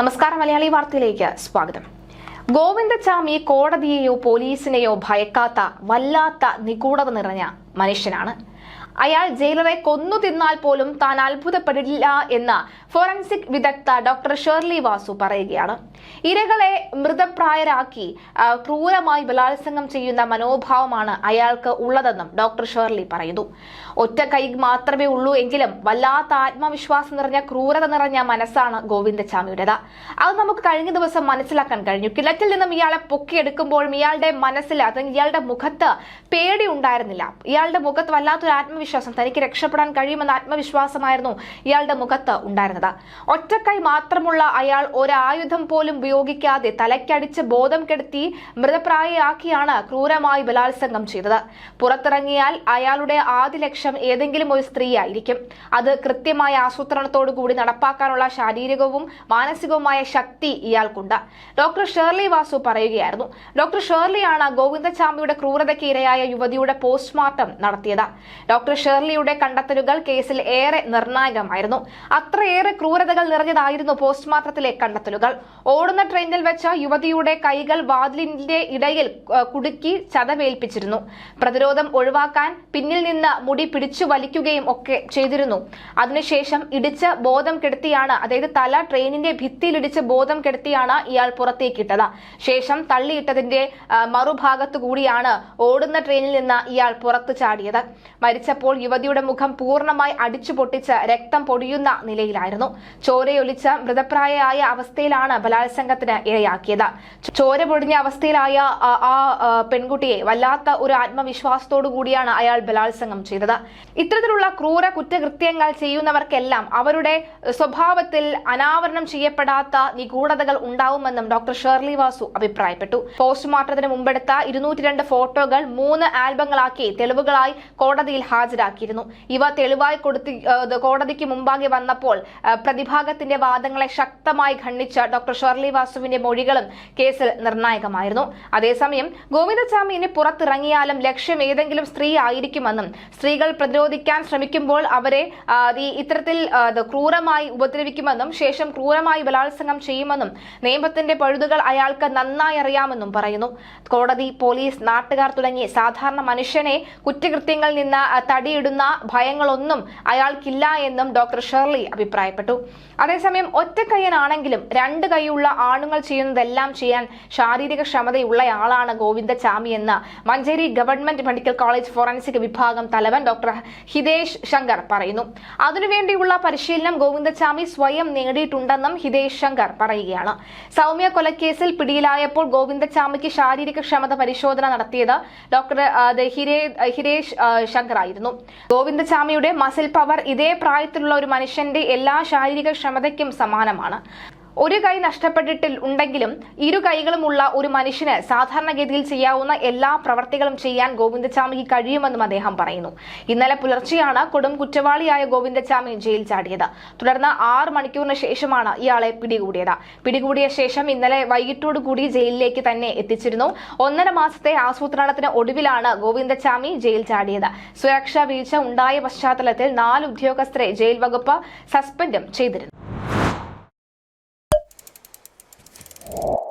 നമസ്കാരം മലയാളി വാർത്തയിലേക്ക് സ്വാഗതം. ഗോവിന്ദചാമി കോടതിയെയോ പോലീസിനെയോ ഭയക്കാത്ത വല്ലാത്ത നിഗൂഢത നിറഞ്ഞ മനുഷ്യനാണ്. അയാൾ ജയിലറെ കൊന്നു തിന്നാൽ പോലും താൻ അത്ഭുതപ്പെടില്ല എന്ന് ഫോറൻസിക് വിദഗ്ധ ഡോക്ടർ ഷേർലി വാസു പറയുകയാണ്. ഇരകളെ മൃതപ്രായരാക്കി ക്രൂരമായി ബലാത്സംഗം ചെയ്യുന്ന മനോഭാവമാണ് അയാൾക്ക് ഉള്ളതെന്നും ഡോക്ടർ ഷേർലി പറയുന്നു. ഒറ്റ കൈ മാത്രമേ ഉള്ളൂ എങ്കിലും വല്ലാത്ത ആത്മവിശ്വാസം നിറഞ്ഞ ക്രൂരത നിറഞ്ഞ മനസ്സാണ് ഗോവിന്ദസ്വാമിയുടേത്. അത് നമുക്ക് കഴിഞ്ഞ ദിവസം മനസ്സിലാക്കാൻ കഴിഞ്ഞു. കിണറ്റിൽ നിന്നും ഇയാളെ പൊക്കിയെടുക്കുമ്പോഴും ഇയാളുടെ മനസ്സിൽ അല്ലെങ്കിൽ ഇയാളുടെ മുഖത്ത് പേടി ഉണ്ടായിരുന്നില്ല. ഇയാളുടെ മുഖത്ത് വല്ലാത്തൊരു ആത്മവിശ്വാസം തനിക്ക് രക്ഷപ്പെടാൻ കഴിയുമെന്ന ആത്മവിശ്വാസമായിരുന്നു ഇയാളുടെ മുഖത്ത് ഉണ്ടായിരുന്നത്. ഒറ്റക്കൈ മാത്രമുള്ള അയാൾ ഒരായുധം പോലും ഉപയോഗിക്കാതെ തലയ്ക്കടിച്ച് ബോധം കെടുത്തി മൃതപ്രായയാക്കിയാണ് ക്രൂരമായി ബലാത്സംഗം ചെയ്തത്. പുറത്തിറങ്ങിയാൽ അയാളുടെ ആദ്യ ലക്ഷ്യം ഏതെങ്കിലും ഒരു സ്ത്രീയായിരിക്കും. അത് കൃത്യമായ ആസൂത്രണത്തോടു കൂടി നടപ്പാക്കാനുള്ള ശാരീരികവും മാനസികവുമായ ശക്തി ഇയാൾക്കുണ്ട്. ഡോക്ടർ ഷേർലി വാസു പറയുകയായിരുന്നു. ഡോക്ടർ ഷേർലിയാണ് ഗോവിന്ദചാമിയുടെ ക്രൂരതയ്ക്ക് ഇരയായ യുവതിയുടെ പോസ്റ്റ്മോർട്ടം നടത്തിയത്. ഡോക്ടർ ഷേർലിയുടെ കണ്ടെത്തലുകൾ കേസിൽ ഏറെ നിർണായകമായിരുന്നു. അത്രയേറെ ക്രൂരതകൾ നിറഞ്ഞതായിരുന്നു പോസ്റ്റ്മോർട്ടത്തിലെ കണ്ടെത്തലുകൾ. ഓടുന്ന ട്രെയിനിൽ വെച്ച യുവതിയുടെ കൈകൾ വാതിലിന്റെ ഇടയിൽ കുടുക്കി ചതവേൽപ്പിച്ചിരുന്നു. പ്രതിരോധം ഒഴിവാക്കാൻ പിന്നിൽ നിന്ന് മുടി പിടിച്ചു വലിക്കുകയും ഒക്കെ ചെയ്തിരുന്നു. അതിനുശേഷം ഇടിച്ച് ബോധം കെടുത്തിയാണ് അതായത് തല ട്രെയിനിന്റെ ഭിത്തിയിലിടിച്ച് ബോധം കെടുത്തിയാണ് ഇയാൾ പുറത്തേക്കിട്ടത്. ശേഷം തള്ളിയിട്ടതിന്റെ മറുഭാഗത്തു കൂടിയാണ് ഓടുന്ന ട്രെയിനിൽ നിന്ന് ഇയാൾ പുറത്തു ചാടിയത്. മരിച്ചപ്പോൾ യുവതിയുടെ മുഖം പൂർണമായി അടിച്ചു പൊട്ടിച്ച് രക്തം പൊടിയുന്ന നിലയിലായിരുന്നു. ചോരയൊലിച്ച് മൃതപ്രായയായ അവസ്ഥയിലാണ് ബലാത്സംഗത്തിന് ഇരയാക്കിയത്. ചോര പൊടിഞ്ഞ അവസ്ഥയിലായ ആ പെൺകുട്ടിയെ വല്ലാത്ത ഒരു ആത്മവിശ്വാസത്തോടു കൂടിയാണ് അയാൾ ബലാത്സംഗം ചെയ്തത്. ഇത്തരത്തിലുള്ള ക്രൂര കുറ്റകൃത്യങ്ങൾ ചെയ്യുന്നവർക്കെല്ലാം അവരുടെ സ്വഭാവത്തിൽ അനാവരണം ചെയ്യപ്പെടാത്ത നിഗൂഢതകൾ ഉണ്ടാവുമെന്നും ഡോക്ടർ ഷേർലി വാസു അഭിപ്രായപ്പെട്ടു. പോസ്റ്റ്മോർട്ടത്തിന് മുമ്പെടുത്ത ഇരുന്നൂറ്റി ഫോട്ടോകൾ മൂന്ന് ആൽബങ്ങളാക്കി തെളിവുകളായി കോടതിയിൽ ഹാജരാക്കിയിരുന്നു. ഇവ തെളിവായി കൊടുത്തി കോടതിക്ക് മുമ്പാകെ വന്നപ്പോൾ പ്രതിഭാഗത്തിന്റെ വാദങ്ങളെ ശക്തമായി ഖണ്ഡിച്ച ഡോക്ടർ വാസുവിന്റെ മൊഴികളും കേസിൽ നിർണായകമായിരുന്നു. അതേസമയം ഗോവിന്ദസ്വാമി ഇനി പുറത്തിറങ്ങിയാലും ലക്ഷ്യം ഏതെങ്കിലും സ്ത്രീ ആയിരിക്കുമെന്നും സ്ത്രീകൾ പ്രതിരോധിക്കാൻ ശ്രമിക്കുമ്പോൾ അവരെ ഇത്തരത്തിൽ ക്രൂരമായി ഉപദ്രവിക്കുമെന്നും ശേഷം ക്രൂരമായി ബലാത്സംഗം ചെയ്യുമെന്നും നിയമത്തിന്റെ പഴുതുകൾ അയാൾക്ക് നന്നായി അറിയാമെന്നും പറയുന്നു. കോടതി പോലീസ് നാട്ടുകാർ തുടങ്ങി സാധാരണ മനുഷ്യനെ കുറ്റകൃത്യങ്ങളിൽ നിന്ന് തടിയിടുന്ന ഭയങ്ങളൊന്നും അയാൾക്കില്ല എന്നും ഡോക്ടർ ഷെർലി അഭിപ്രായപ്പെട്ടു. അതേസമയം ഒറ്റക്കയ്യനാണെങ്കിലും രണ്ട് കൈയുള്ള ആണുങ്ങൾ ചെയ്യുന്നതെല്ലാം ചെയ്യാൻ ശാരീരിക ക്ഷമതയുള്ളയാളാണ് ഗോവിന്ദചാമി എന്ന് Manjeri government medical college forensic വിഭാഗം തലവൻ ഡോക്ടർ ഹിതേഷ് ശങ്കർ പറയുന്നു. അതിനുവേണ്ടിയുള്ള പരിശീലനം ഗോവിന്ദചാമി സ്വയം നേടിയിട്ടുണ്ടെന്നും ഹിതേഷ് ശങ്കർ പറയുകയാണ്. സൗമ്യ കൊലക്കേസിൽ പിടിയിലായപ്പോൾ ഗോവിന്ദചാമിക്ക് ശാരീരിക ക്ഷമത പരിശോധന നടത്തിയത് ഡോക്ടർ ഹിരേഷ് ശങ്കർ ആയിരുന്നു. ഗോവിന്ദചാമിയുടെ മസിൽ പവർ ഇതേ പ്രായത്തിലുള്ള ഒരു മനുഷ്യന്റെ എല്ലാ ശാരീരിക ക്ഷമതയ്ക്കും സമാനമാണ്. ഒരു കൈ നഷ്ടപ്പെട്ടിട്ടിൽ ഉണ്ടെങ്കിലും ഇരു കൈകളുമുള്ള ഒരു മനുഷ്യന് സാധാരണഗതിയിൽ ചെയ്യാവുന്ന എല്ലാ പ്രവർത്തികളും ചെയ്യാൻ ഗോവിന്ദചാമിക്ക് കഴിയുമെന്നും അദ്ദേഹം പറയുന്നു. ഇന്നലെ പുലർച്ചെയാണ് കൊടും കുറ്റവാളിയായ ഗോവിന്ദചാമി ജയിൽ ചാടിയത്. തുടർന്ന് ആറ് മണിക്കൂറിന് ശേഷമാണ് ഇയാളെ പിടികൂടിയത്. പിടികൂടിയ ശേഷം ഇന്നലെ വൈകിട്ടോടു കൂടി ജയിലിലേക്ക് തന്നെ എത്തിച്ചിരുന്നു. ഒന്നര മാസത്തെ ആസൂത്രണത്തിന് ഒടുവിലാണ് ഗോവിന്ദചാമി ജയിൽ ചാടിയത്. സുരക്ഷാ വീഴ്ച ഉണ്ടായ പശ്ചാത്തലത്തിൽ നാല് ഉദ്യോഗസ്ഥരെ ജയിൽ വകുപ്പ് സസ്പെൻഡും ചെയ്തിരുന്നു. you